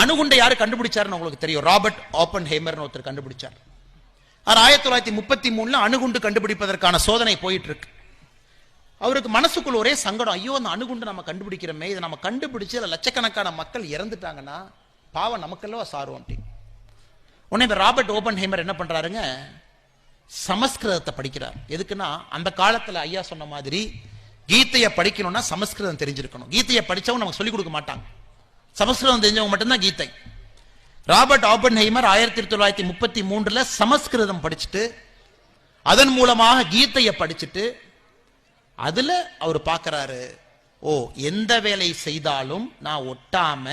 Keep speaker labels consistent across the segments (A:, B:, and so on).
A: அணுகுண்டை யார் கண்டுபிடிச்சாருன்னு உங்களுக்கு தெரியும்? ராபர்ட் ஓப்பன் ஹேமர்னு ஒருத்தர் கண்டுபிடிச்சார். அவர் ஆயிரத்தி தொள்ளாயிரத்தி முப்பத்தி மூணுல அணுகுண்டு கண்டுபிடிப்பதற்கான சோதனை போயிட்டு இருக்கு அவருக்கு மனசுக்குள்ள ஒரே சங்கடம் ஐயோ அந்த அணுகுண்டு நம்ம கண்டுபிடிக்கிறோமே இதை நம்ம கண்டுபிடிச்சு அதில் லட்சக்கணக்கான மக்கள் இறந்துட்டாங்கன்னா பாவம் நமக்கெல்லாம் சாரும் அப்படின்னு உடனே இந்த ராபர்ட் ஓபன் ஹேமர் என்ன பண்றாருங்க? சமஸ்கிருதத்தை படிக்கிறார். எதுக்குன்னா அந்த காலத்தில் ஐயா சொன்ன மாதிரி கீதையை படிக்கணும்னா சமஸ்கிருதம் தெரிஞ்சிருக்கணும். கீதையை படித்தவங்க நமக்கு சொல்லிக் கொடுக்க மாட்டாங்க. சமஸ்கிருதம் தெரிஞ்சவங்க மட்டும்தான் கீதை. ராபர்ட் ஆபன் ஹெய்மர் ஆயிரத்தி தொள்ளாயிரத்தி முப்பத்தி மூன்றுல சமஸ்கிருதம் படிச்சுட்டு அதன் மூலமாக கீதையை படிச்சுட்டு அதுல அவர் பார்க்கிறாரு ஓ எந்த வேலை செய்தாலும் நான் ஒட்டாம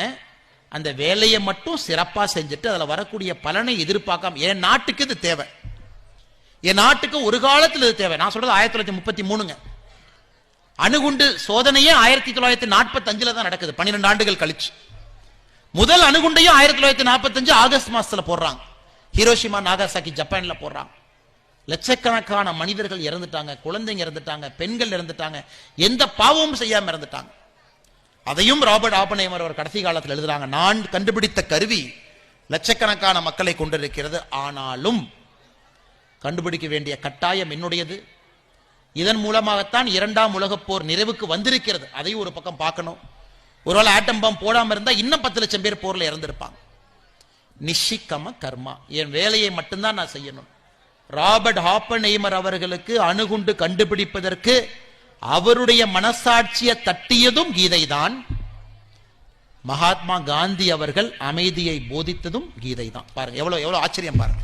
A: அந்த வேலையை மட்டும் சிறப்பாக செஞ்சுட்டு அதில் வரக்கூடிய பலனை எதிர்பார்க்காம என் நாட்டுக்கு இது தேவை. என் நாட்டுக்கு ஒரு காலத்தில் இது தேவை. நான் சொல்றது ஆயிரத்தி தொள்ளாயிரத்தி முப்பத்தி மூணுங்க. அணுகுண்டு சோதனையே ஆயிரத்தி தொள்ளாயிரத்தி நாற்பத்தஞ்சில் தான் நடக்குது. பன்னிரெண்டு ஆண்டுகள் கழிச்சு. முதல் அணுகுண்டையும் ஆயிரத்தி தொள்ளாயிரத்தி நாற்பத்தஞ்சு ஆகஸ்ட் மாசத்துல போடுறாங்க. ஹீரோஷிமா நாகாசாக்கி ஜப்பான்ல போடுறாங்க. லட்சக்கணக்கான மனிதர்கள் இறந்துட்டாங்க குழந்தைங்க இறந்துட்டாங்க பெண்கள் இறந்துட்டாங்க எந்த பாவமும் செய்யாம இறந்துட்டாங்க. அதையும் ராபர்ட் ஆபனேமர் அவர் கடைசி காலத்தில் எழுதுறாங்க. நான் கண்டுபிடித்த கருவி லட்சக்கணக்கான மக்களை கொண்டிருக்கிறது. ஆனாலும் கண்டுபிடிக்க வேண்டிய கட்டாயம் என்னுடையது. இதன் மூலமாகத்தான் இரண்டாம் உலகப் போர் நிறைவுக்கு வந்திருக்கிறது. அதையும் ஒரு பக்கம் பார்க்கணும். ஒருவேளை ஆட்டம் பாம் போடாமல் இருந்தால் இன்னும் பத்து லட்சம் பேர் போரில் இறந்திருப்பாங்க. நிஷிக்கம கர்மா. என் வேலையை மட்டும்தான் நான் செய்யணும். ராபர்ட் ஹாப்பன் அவர்களுக்கு அணுகுண்டு கண்டுபிடிப்பதற்கு அவருடைய மனசாட்சியை தட்டியதும் கீதைதான். மகாத்மா காந்தி அவர்கள் அமைதியை போதித்ததும் கீதை தான் பாருங்க எவ்வளவு எவ்வளவு ஆச்சரியம் பாருங்க.